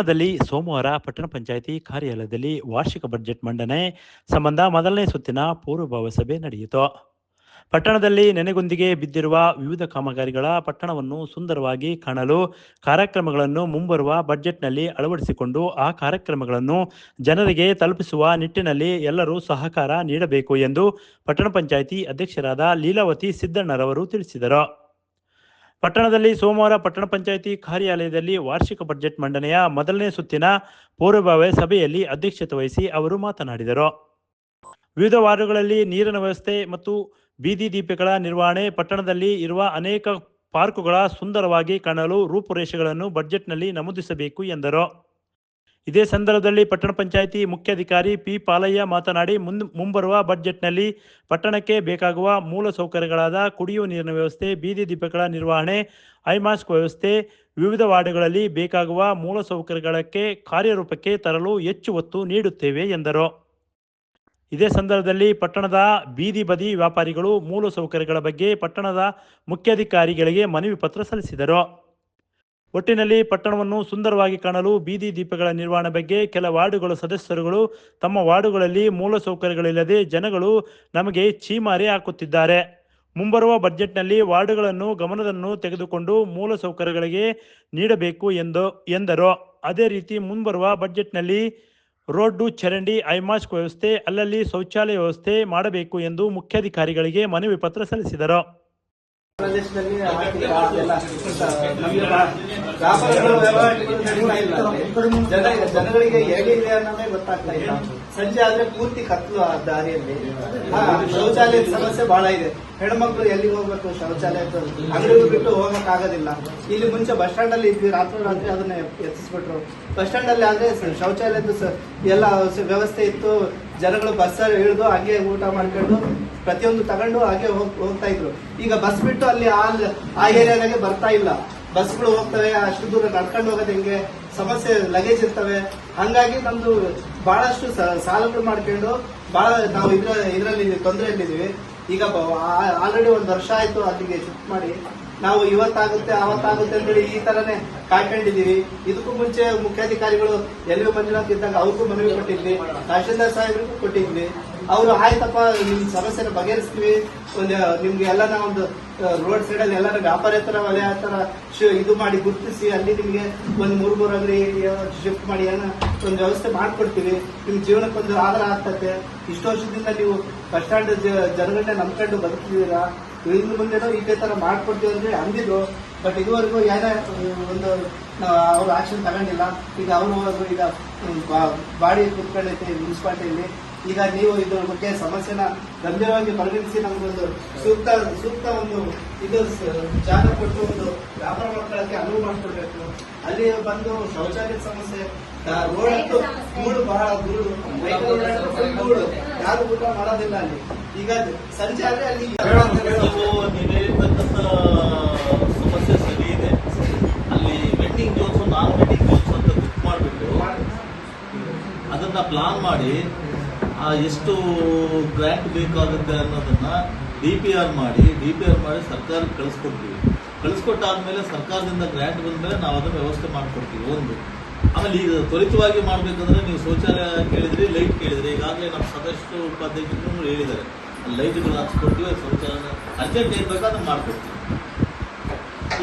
ಪಟ್ಟಣದಲ್ಲಿ ಸೋಮವಾರ ಪಟ್ಟಣ ಪಂಚಾಯಿತಿ ಕಾರ್ಯಾಲಯದಲ್ಲಿ ವಾರ್ಷಿಕ ಬಜೆಟ್ ಮಂಡನೆ ಸಂಬಂಧ ಮೊದಲನೇ ಸುತ್ತಿನ ಪೂರ್ವಭಾವಿ ಸಭೆ ನಡೆಯಿತು. ಪಟ್ಟಣದಲ್ಲಿ ನೆನೆಗೊಂದಿಗೆ ಬಿದ್ದಿರುವ ವಿವಿಧ ಕಾಮಗಾರಿಗಳ ಪಟ್ಟಣವನ್ನು ಸುಂದರವಾಗಿ ಕಾಣಲು ಕಾರ್ಯಕ್ರಮಗಳನ್ನು ಮುಂಬರುವ ಬಜೆಟ್ನಲ್ಲಿ ಅಳವಡಿಸಿಕೊಂಡು ಆ ಕಾರ್ಯಕ್ರಮಗಳನ್ನು ಜನರಿಗೆ ತಲುಪಿಸುವ ನಿಟ್ಟಿನಲ್ಲಿ ಎಲ್ಲರೂ ಸಹಕಾರ ನೀಡಬೇಕು ಎಂದು ಪಟ್ಟಣ ಪಂಚಾಯಿತಿ ಅಧ್ಯಕ್ಷರಾದ ಲೀಲಾವತಿ ಸಿದ್ದಣ್ಣರವರು ತಿಳಿಸಿದರು. ಪಟ್ಟಣದಲ್ಲಿ ಸೋಮವಾರ ಪಟ್ಟಣ ಪಂಚಾಯಿತಿ ಕಾರ್ಯಾಲಯದಲ್ಲಿ ವಾರ್ಷಿಕ ಬಜೆಟ್ ಮಂಡನೆಯ ಮೊದಲನೇ ಸುತ್ತಿನ ಪೂರ್ವಭಾವಿ ಸಭೆಯಲ್ಲಿ ಅಧ್ಯಕ್ಷತೆ ವಹಿಸಿ ಅವರು ಮಾತನಾಡಿದರು. ವಿವಿಧ ವಾರ್ಡುಗಳಲ್ಲಿ ನೀರಿನ ವ್ಯವಸ್ಥೆ ಮತ್ತು ಬೀದಿ ದೀಪಗಳ ನಿರ್ವಹಣೆ, ಪಟ್ಟಣದಲ್ಲಿ ಇರುವ ಅನೇಕ ಪಾರ್ಕುಗಳ ಸುಂದರವಾಗಿ ಕಾಣಲು ರೂಪುರೇಷೆಗಳನ್ನು ಬಜೆಟ್ನಲ್ಲಿ ನಮೂದಿಸಬೇಕು ಎಂದರು. ಇದೇ ಸಂದರ್ಭದಲ್ಲಿ ಪಟ್ಟಣ ಪಂಚಾಯಿತಿ ಮುಖ್ಯಾಧಿಕಾರಿ ಪಿ ಪಾಲಯ್ಯ ಮಾತನಾಡಿ, ಮುಂದ್ ಮುಂಬರುವ ಬಜೆಟ್ನಲ್ಲಿ ಪಟ್ಟಣಕ್ಕೆ ಬೇಕಾಗುವ ಮೂಲ ಸೌಕರ್ಯಗಳಾದ ಕುಡಿಯುವ ನೀರಿನ ವ್ಯವಸ್ಥೆ, ಬೀದಿ ದೀಪಗಳ ನಿರ್ವಹಣೆ, ಐಮಾಸ್ಕ್ ವ್ಯವಸ್ಥೆ, ವಿವಿಧ ವಾರ್ಡುಗಳಲ್ಲಿ ಬೇಕಾಗುವ ಮೂಲ ಸೌಕರ್ಯಗಳಕ್ಕೆ ಕಾರ್ಯರೂಪಕ್ಕೆ ತರಲು ಹೆಚ್ಚು ಒತ್ತು ನೀಡುತ್ತೇವೆ ಎಂದರು. ಇದೇ ಸಂದರ್ಭದಲ್ಲಿ ಪಟ್ಟಣದ ಬೀದಿ ಬದಿ ವ್ಯಾಪಾರಿಗಳು ಮೂಲ ಸೌಕರ್ಯಗಳ ಬಗ್ಗೆ ಪಟ್ಟಣದ ಮುಖ್ಯಾಧಿಕಾರಿಗಳಿಗೆ ಮನವಿ ಪತ್ರ ಸಲ್ಲಿಸಿದರು. ಒಟ್ಟಿನಲ್ಲಿ ಪಟ್ಟಣವನ್ನು ಸುಂದರವಾಗಿ ಕಾಣಲು ಬೀದಿ ದೀಪಗಳ ನಿರ್ವಹಣೆ ಬಗ್ಗೆ ಕೆಲ ವಾರ್ಡುಗಳ ಸದಸ್ಯರುಗಳು ತಮ್ಮ ವಾರ್ಡುಗಳಲ್ಲಿ ಮೂಲ ಸೌಕರ್ಯಗಳಿಲ್ಲದೆ ಜನಗಳು ನಮಗೆ ಚೀಮಾರಿ ಹಾಕುತ್ತಿದ್ದಾರೆ. ಮುಂಬರುವ ಬಜೆಟ್ನಲ್ಲಿ ವಾರ್ಡುಗಳನ್ನು ಗಮನವನ್ನು ತೆಗೆದುಕೊಂಡು ಮೂಲ ಸೌಕರ್ಯಗಳಿಗೆ ನೀಡಬೇಕು ಎಂದು ಎಂದರು. ಅದೇ ರೀತಿ ಮುಂಬರುವ ಬಜೆಟ್ನಲ್ಲಿ ರೋಡ್ಡು, ಚರಂಡಿ, ಐಮಾಸ್ಕ್ ವ್ಯವಸ್ಥೆ, ಅಲ್ಲಲ್ಲಿ ಶೌಚಾಲಯ ವ್ಯವಸ್ಥೆ ಮಾಡಬೇಕು ಎಂದು ಮುಖ್ಯಾಧಿಕಾರಿಗಳಿಗೆ ಮನವಿ ಪತ್ರ ಸಲ್ಲಿಸಿದರು. ಪ್ರದೇಶದಲ್ಲಿ ಜನಗಳಿಗೆ ಹೇಗಿದೆ ಅನ್ನೋದೇ ಗೊತ್ತಾಗ್ತಾ ಇಲ್ಲ. ಸಂಜೆ ಆದ್ರೆ ಪೂರ್ತಿ ಕತ್ಲು ಆ ದಾರಿಯಲ್ಲಿ. ಶೌಚಾಲಯದ ಸಮಸ್ಯೆ ಬಹಳ ಇದೆ. ಹೆಣ್ಮಕ್ಳು ಎಲ್ಲಿಗೆ ಹೋಗ್ಬೇಕು ಶೌಚಾಲಯ ಅಂಗಡಿಗಳು ಬಿಟ್ಟು ಹೋಗಕ್ ಆಗೋದಿಲ್ಲ ಇಲ್ಲಿ ಮುಂಚೆ ಬಸ್ ಸ್ಟ್ಯಾಂಡ್ ಅಲ್ಲಿ ಇದ್ವಿ. ರಾತ್ರಿ ರಾತ್ರಿ ಅದನ್ನ ಎತ್ತಿಸ್ಬಿಟ್ರು. ಬಸ್ ಸ್ಟ್ಯಾಂಡ್ ಅಲ್ಲಿ ಆದ್ರೆ ಶೌಚಾಲಯದ ಎಲ್ಲ ವ್ಯವಸ್ಥೆ ಇತ್ತು. ಜನಗಳು ಬಸ್ ಇಳಿದು ಹಾಗೆ ಊಟ ಮಾಡ್ಕೊಂಡು ಪ್ರತಿಯೊಂದು ತಗೊಂಡು ಹಾಗೆ ಹೋಗ್- ಹೋಗ್ತಾ ಇದ್ರು. ಈಗ ಬಸ್ ಬಿಟ್ಟು ಅಲ್ಲಿ ಆ ಏರಿಯಾದಾಗೆ ಬರ್ತಾ ಇಲ್ಲ. ಬಸ್ಗಳು ಹೋಗ್ತವೆ, ಅಷ್ಟು ದೂರ ನಡ್ಕೊಂಡು ಹೋಗೋದು ಹೆಂಗೆ? ಸಮಸ್ಯೆ ಲಗೇಜ್ ಇರ್ತವೆ. ಹಂಗಾಗಿ ನಮ್ದು ಬಹಳಷ್ಟು ಸಾಲಗಳು ಮಾಡ್ಕೊಂಡು ಬಹಳ ನಾವು ಇದ್ರ, ಇದರಲ್ಲಿ ತೊಂದರೆಯಲ್ಲಿದ್ದೀವಿ ಈಗ ಆಲ್ರೆಡಿ ಒಂದು ವರ್ಷ ಆಯ್ತು ಅಲ್ಲಿಗೆ ಶಿಫ್ಟ್ ಮಾಡಿ. ನಾವು ಇವತ್ತಾಗುತ್ತೆ ಅವತ್ತಾಗುತ್ತೆ ಅಂತೇಳಿ ಈ ತರನೇ ಕಾಯ್ಕೊಂಡಿದೀವಿ ಇದಕ್ಕೂ ಮುಂಚೆ ಮುಖ್ಯಾಧಿಕಾರಿಗಳು ಎಲ್ ಮಂಜುನಾಥ್ ಇದ್ದಾಗ ಅವ್ರಿಗೂ ಮನವಿ ಕೊಟ್ಟಿದ್ವಿ. ತಹಶೀಲ್ದಾರ್ ಸಾಹೇಬ್ರಿಗೂ ಕೊಟ್ಟಿದ್ವಿ. ಅವರು ಆಯ್ತಪ್ಪ, ನಿಮ್ ಸಮಸ್ಯೆನ ಬಗೆಹರಿಸ್ತೀವಿ. ಒಂದು, ನಿಮ್ಗೆ ಎಲ್ಲಾನ ಒಂದು ರೋಡ್ ಸೈಡ್ ಅಲ್ಲಿ ಎಲ್ಲಾನ ವ್ಯಾಪಾರೇತರ ವಲಯ ತರ ಆತರ ಇದು ಮಾಡಿ ಗುರುತಿಸಿ, ಅಲ್ಲಿ ನಿಮ್ಗೆ ಒಂದ್ ಮೂರ್ ಮೂರ್ ಅಂಗಡಿ ಶಿಫ್ಟ್ ಮಾಡಿ ಏನೋ ಒಂದು ವ್ಯವಸ್ಥೆ ಮಾಡ್ಕೊಡ್ತೀವಿ. ನಿಮ್ ಜೀವನಕ್ಕೊಂದು ಆಧಾರ ಆಗ್ತದೆ ಇಷ್ಟು ವರ್ಷದಿಂದ ನೀವು ಬಸ್ ಸ್ಟ್ಯಾಂಡ್ ಜನಗಳನ್ನ ನಂಬ್ಕೊಂಡು ಬದುಕಿದೀರಾ ಇನ್ನು ಮುಂದೆನೋ ಇದೇ ತರ ಮಾಡ್ಕೊಡ್ತೀವಿ ಅಂದ್ರೆ ಅಂದಿದ್ರು ಬಟ್ ಇದುವರೆಗೂ ಏನೇ, ಒಂದು ಅವರು ಆಕ್ಷನ್ ತಗೊಂಡಿಲ್ಲ. ಈಗ ಅವರು ಈಗ ಬಾಡಿ ಕುತ್ಕೊಂಡೈತೆ, ಮುನ್ಸಿಪಾಲಿಟಿಯಲ್ಲಿ. ಈಗ ನೀವು ಇದ್ರ ಬಗ್ಗೆ ಸಮಸ್ಯೆನ ಗಂಭೀರವಾಗಿ ಪರಿಗಣಿಸಿ ನಮಗೊಂದು ಸೂಕ್ತ ಸೂಕ್ತ ಒಂದು ಇದು ಜಾಗ ಕೊಟ್ಟು ಒಂದು ವ್ಯಾಪಾರ ಮಾಡ್ಕೊಳ್ಳಕ್ಕೆ ಅನುವು ಮಾಡಿಕೊಡ್ಬೇಕು. ಅಲ್ಲಿ ಬಂದು ಶೌಚಾಲಯದ ಸಮಸ್ಯೆ ಆ, ರೋಡ್ ಅಂತೂ ಧೂಳು ಬಹಳ ಧೂಳು ಧೂಳು ಯಾರು ಊಟ ಮಾಡೋದಿಲ್ಲ ಅಲ್ಲಿ. ಈಗ ಸಂಜೆ ಆದ್ರೆ ಅಲ್ಲಿ ಸಮಸ್ಯೆ ಸರಿ ಇದೆ. ಅಲ್ಲಿ vending zones non vending zones ಅಂತ ಬುಕ್ ಮಾಡಿಬಿಟ್ಟು ಅದನ್ನ ಪ್ಲಾನ್ ಮಾಡಿ ಎಷ್ಟು ಗ್ರ್ಯಾಂಟ್ ಬೇಕಾಗುತ್ತೆ ಅನ್ನೋದನ್ನ ಡಿ ಪಿ ಆರ್ ಮಾಡಿ ಡಿ ಪಿ ಆರ್ ಮಾಡಿ ಸರ್ಕಾರಕ್ಕೆ ಕಳಿಸ್ಕೊಡ್ತೀವಿ. ಕಳಿಸ್ಕೊಟ್ಟಾದ್ಮೇಲೆ ಸರ್ಕಾರದಿಂದ ಗ್ರ್ಯಾಂಟ್ ಬಂದ್ಮೇಲೆ ನಾವು ಅದನ್ನ ವ್ಯವಸ್ಥೆ ಮಾಡ್ಕೊಡ್ತೀವಿ ಒಂದು. ಆಮೇಲೆ ಈಗ ತ್ವರಿತವಾಗಿ ಮಾಡ್ಬೇಕಂದ್ರೆ ನೀವು ಶೌಚಾಲಯ ಕೇಳಿದ್ರಿ ಲೈಟ್ ಕೇಳಿದ್ರಿ. ಈಗಾಗಲೇ ನಮ್ಮ ಸದಸ್ಯರು ಉಪಾಧ್ಯಕ್ಷರು ಹೇಳಿದ್ದಾರೆ. ಲೈಟ್ಗಳು ಹಾಕ್ಸ್ಕೊಡ್ತೀವಿ ಶೌಚಾಲಯ ಅರ್ಜೆಂಟ್ ಏನ್ ಬೇಕಾದ್ರೆ ಅದನ್ನ ಮಾಡ್ಕೊಡ್ತೀವಿ.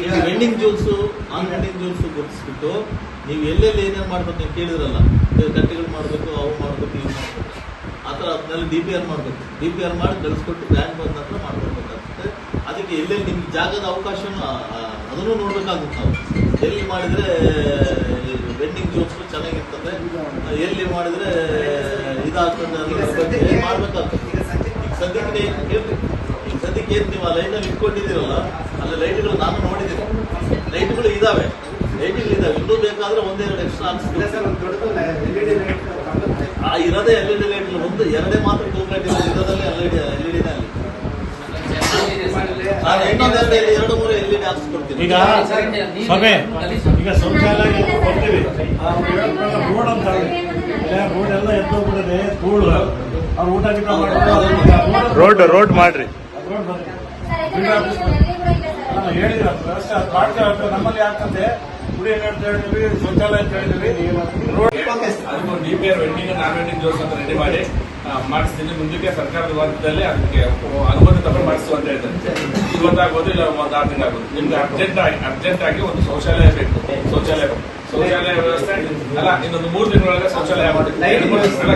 ಈಗ vending zones on vending zones ಗುರುತಿಸ್ಬಿಟ್ಟು ನೀವು ಎಲ್ಲೆಲ್ಲಿ ಏನೇನು ಮಾಡ್ಬೇಕು ನೀವು ಕೇಳಿದ್ರಲ್ಲ. ಕಟ್ಟೆಗಳು ಮಾಡಬೇಕು ಅವು ಮಾಡಬೇಕು ಇವು ಮಾಡಬೇಕು. ಆ ಥರ ಅದನ್ನೆಲ್ಲ ಡಿ ಪಿ ಆರ್ ಮಾಡಬೇಕು. ಡಿ ಪಿ ಆರ್ ಮಾಡಿ ಕಳಿಸ್ಕೊಟ್ಟು ಬ್ಯಾಂಕ್ ಬಂದ ನಂತರ ಮಾಡ್ಕೊಡ್ಬೇಕಾಗುತ್ತೆ ಅದಕ್ಕೆ ಎಲ್ಲೆಲ್ಲಿ ನಿಮ್ಗೆ ಜಾಗದ ಅವಕಾಶನೂ ಆ, ಅದನ್ನು ನೋಡಬೇಕಾಗುತ್ತೆ ನಾವು. ಎಲ್ಲಿ ಮಾಡಿದ್ರೆ ವೆಂಡಿಂಗ್ ಜೋನ್ಸ್ ಚೆನ್ನಾಗಿರ್ತದೆ ಎಲ್ಲಿ ಮಾಡಿದ್ರೆ ಇದಾಗ್ತದೆ ಬಗ್ಗೆ ಮಾಡ್ಬೇಕಾಗ್ತದೆ ಈಗ ಸದ್ಯಕ್ಕೆ ಈಗ ಸದ್ಯಕ್ಕೆ ಏನ್ ನೀವು ಆ ಲೈನಲ್ಲಿ ಇಟ್ಕೊಂಡಿದ್ದೀರಲ್ಲ ಅಲ್ಲಿ ಲೈಟ್ಗಳು ನಾನು ನೋಡಿದ್ದೀನಿ. ಲೈಟ್ಗಳು ಇದಾವೆ. ಲೈಟ್ಗಳು ಇದ್ದಾವೆ ಇನ್ನೂ ಬೇಕಾದ್ರೆ ಒಂದೆರಡು ಎಕ್ಸ್ಟ್ರಾ ಇಲ್ಲ ಆ ಇರೋದೇ ಎಲ್ ಇ ಡಿ ಲೈಟ್ ಒಂದು ಎರಡೇ ಮಾತ್ರ tube light ಇರೋದಲ್ಲಿ L E D L E ಡಿನೇ ಅಲ್ಲಿ ನಾನು ಇನ್ನೊಂದೆರಡು ಎರಡು ಮೂರು ಎಲ್ ಇ ಡಿ ಹಾಕ್ಸ್ಕೊಡ್ತೀನಿ ಈಗ ಸಭೆ ಈಗ ಶೌಚಾಲಯ ರೋಡ್ ಅಂತ ರೋಡ್ ಎಲ್ಲ ಎದ್ದೋಗ್ಬಿಡದೆ ಧೂಳು. ಅವ್ರು ಊಟ ಗೀಟ ರೋಡ್ ರೋಡ್ ಮಾಡ್ರಿ. ರೋಡ್. ಹೇಳಿದ್ರೆ ಮಾಡ್ತೇವೆ ನಮ್ಮಲ್ಲಿ ಯಾಕಂದ್ರೆ ಕುಡಿಯೋ ನೀರು ಅಂತ ಹೇಳಿದ್ವಿ ಶೌಚಾಲಯ ಅಂತ ಹೇಳಿದ್ವಿ ರೋಡ್ ಓಕೆ. ಸರ್. ಅದಕ್ಕೊಂದು D P R vending non vending zones ಅಂತ ರೆಡಿ ಮಾಡಿ ಮಾಡಿಸ್ತೀನಿ. ಮುಂದಕ್ಕೆ ಸರ್ಕಾರದ ವರ್ಗದಲ್ಲಿ ಅದಕ್ಕೆ ಅನುಮತಿ ತಗೊಂಡು ಮಾಡಿಸು ಅಂತ ಹೇಳ್ತಾರೆ. ಇವತ್ತಾಗೋದು ಇಲ್ಲ ಒಂದು ಆರು ತಿಂಗಳು ಆಗೋದು? ನಿಮ್ಗೆ ಅರ್ಜೆಂಟ್ ಆಗಿ ಅರ್ಜೆಂಟ್ ಆಗಿ ಒಂದು ಶೌಚಾಲಯ ಬೇಕು. ಶೌಚಾಲಯ ಶೌಚಾಲಯ ವ್ಯವಸ್ಥೆ ಅಲ್ಲ ಇನ್ನೊಂದು ಮೂರು ದಿನದೊಳಗೆ ಶೌಚಾಲಯ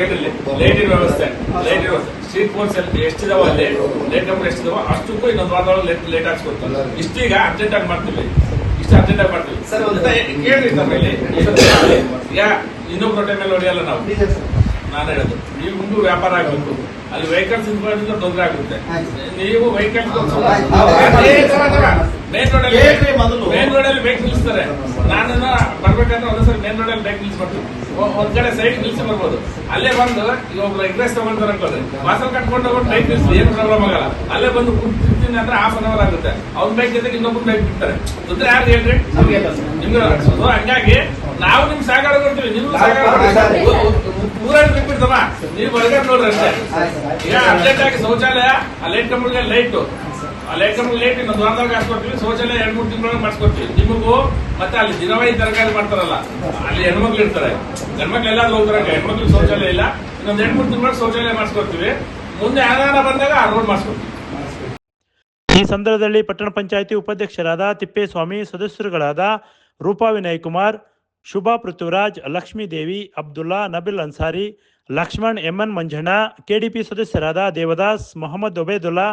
ಕೇಳಿಲ್ಲ ಲೈಟಿನ ವ್ಯವಸ್ಥೆ. ಲೈಟ್ ಸ್ಟ್ರೀಟ್ ಫೋರ್ಸ್ ಎಷ್ಟಿದಾವ ಅಲ್ಲಿ? ಲೈಟ್ ನಂಬರ್ ಎಷ್ಟಿದಾವ? ಅಷ್ಟಕ್ಕೂ ಇನ್ನೊಂದು ವಾರದೊಳಗೆ ಲೇಟ್ ಲೈಟ್ ಹಾಕ್ಸ್ಕೊಡ್ತಾರೆ. ಇಷ್ಟೀಗ ಅರ್ಜೆಂಟ್ ಆಗಿ ಮಾಡ್ತೀವಿ ಅರ್ಜೆಂಟ್ ಮಾಡ್ತೀವಿ. ಸರ್, ಕೇಳ್ರಿ ತಮ್ಮಲ್ಲಿ. ಯಾ ಇನ್ನೊಬ್ರ ಟೈಮಲ್ಲಿ ಹೊಡೆಯಲ್ಲ ನಾವು. ನಾನು ಹೇಳೋದು. ನೀವು ಮುಂದೆ ವ್ಯಾಪಾರ ಆಗಬೇಕು. ಅಲ್ಲಿ ವೆಹಿಕಲ್ಸ್ ಇನ್ಕೊಂಡಿದ್ರೆ ತೊಂದರೆ ಆಗುತ್ತೆ. ನೀವು ವೆಹಿಕಲ್ಸ್. ಮೇನ್ ಮೊದಲು. ಮೇನ್ ರೋಡಲ್ಲಿ ಅಲ್ಲಿ ಬೇಕ್ ನಿಲ್ಲಿಸ್ತಾರೆ. ನಾನು ಬರ್ಬೇಕಂದ್ರೆ ಒಂದ್ಸರಿ ಮೇನ್ ರೋಡಲ್ಲಿ ಅಲ್ಲಿ ನಿಲ್ಸ್ಬಿಟ್ಟು ಒಂದ್ ಕಡೆ ಸೈಡ್ ನಿಲ್ಸಿ ಬರ್ಬೋದು. ಅಲ್ಲೇ ಬಂದು ಈಗ ಒಬ್ರು ಎಗ್ರೆಸ್ ತಗೊಂಡ್ತಾರೆ ಅನ್ಕೊಳ್ಳಿ. ವಾಸಲ್ ಕಟ್ಕೊಂಡು ಹೋಗ್ಬಿಟ್ಟು ಬೈಕ್ ನಿಲ್ಸಿ ಏನು ಪ್ರಾಬ್ಲಮ್ ಆಗಲ್ಲ. ಅಲ್ಲೇ ಬಂದು ಕುಂತಿರ್ತೀನಿ ಅಂದ್ರೆ ಹಾಫ್ ಅನ್ ಅವರ್ ಆಗುತ್ತೆ. ಅವ್ರ ಬೈಕ್ ಜೊತೆಗೆ ಇನ್ನೊಬ್ರು ಬೈಕ್ ಬಿಡ್ತಾರೆ. ತೊಂದ್ರೆ ಯಾರು ಹೇಳ್ರಿ? ನಮ್ಗೆ ಸೊ ಹಂಗಾಗಿ ನಾವು ನಿಮ್ ಸಾಗಾಡ ಕೊಡ್ತೀವಿ. ನಿಮ್ ಸಾಗಾಡ. ಊರಲ್ಲಿ ಬಿಟ್ಬಿಡ್ತಮ್ಮ ನೀವು ಹೊರಗಡೆ ನೋಡ್ರಿ ಅಷ್ಟೇ. ಈಗ ಅರ್ಜೆಂಟ್ ಆಗಿ ಶೌಚಾಲಯ ಆ ಲೈಟ್ ಕಂಬಳಿಗೆ ಲೈಟ್ ಆ ಲೇಟ್ ಇನ್ನೊಂದು ವಾರದಾಗ ಹಾಕ್ಸ್ಕೊಡ್ತೀವಿ. ಶೌಚಾಲಯ ಎರಡು, ಮೂರು ತಿಂಗಳೊಳಗೆ ಮಾಡಿಸ್ಕೊಡ್ತೀವಿ. ನಿಮಗೂ ಮತ್ತೆ ಅಲ್ಲಿ ದಿನವೈ ತರಕಾರಿ ಮಾಡ್ತಾರಲ್ಲ, ಅಲ್ಲಿ ಹೆಣ್ಮಕ್ಳು ಇರ್ತಾರೆ. ಗಂಡ್ಮಕ್ಳು ಎಲ್ಲಾದ್ರೂ ಹೋಗ್ತಾರೆ ಹೆಣ್ಮಕ್ಳು ಶೌಚಾಲಯ ಇಲ್ಲ. ಇನ್ನೊಂದು ಎರಡು, ಮೂರು ತಿಂಗಳ ಶೌಚಾಲಯ ಮಾಡಿಸ್ಕೊಡ್ತೀವಿ. ಮುಂದೆ ಯಾರ ಬಂದಾಗ ಆ ರೋಡ್ ಮಾಡಿಸ್ಕೊಡ್ತೀವಿ. ಈ ಸಂದರ್ಭದಲ್ಲಿ ಪಟ್ಟಣ ಪಂಚಾಯಿತಿ ಉಪಾಧ್ಯಕ್ಷರಾದ ತಿಪ್ಪೇಸ್ವಾಮಿ, ಸದಸ್ಯರುಗಳಾದ ರೂಪಾ ವಿನಯ್ ಕುಮಾರ್ ಶುಭಾ ಪೃಥ್ವಿರಾಜ್ ಲಕ್ಷ್ಮೀದೇವಿ ಅಬ್ದುಲ್ಲಾ ನಬಿಲ್ ಅನ್ಸಾರಿ, ಲಕ್ಷ್ಮಣ್ ಎಂಎನ್ ಮಂಜಣ್ಣ, ಕೆಡಿಪಿ ಸದಸ್ಯರಾದ ದೇವದಾಸ್, ಮೊಹಮ್ಮದ್ ಒಬೇದುಲ್ಲಾ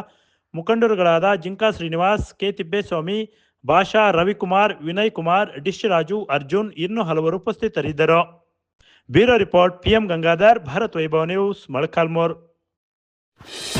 ಮುಖಂಡರುಗಳಾದ ಜಿಂಕಾ ಶ್ರೀನಿವಾಸ್, ಕೆ. ತಿಪ್ಪೇಸ್ವಾಮಿ, ಭಾಷಾ ರವಿಕುಮಾರ್, ವಿನಯ್ ಕುಮಾರ್ ಡಿಶ್ ರಾಜು, ಅರ್ಜುನ್ ಇನ್ನೂ ಹಲವರು ಉಪಸ್ಥಿತರಿದ್ದರು. Bureau report PM Gangadhar, Bharat Vaibhava news, Molakalmuru.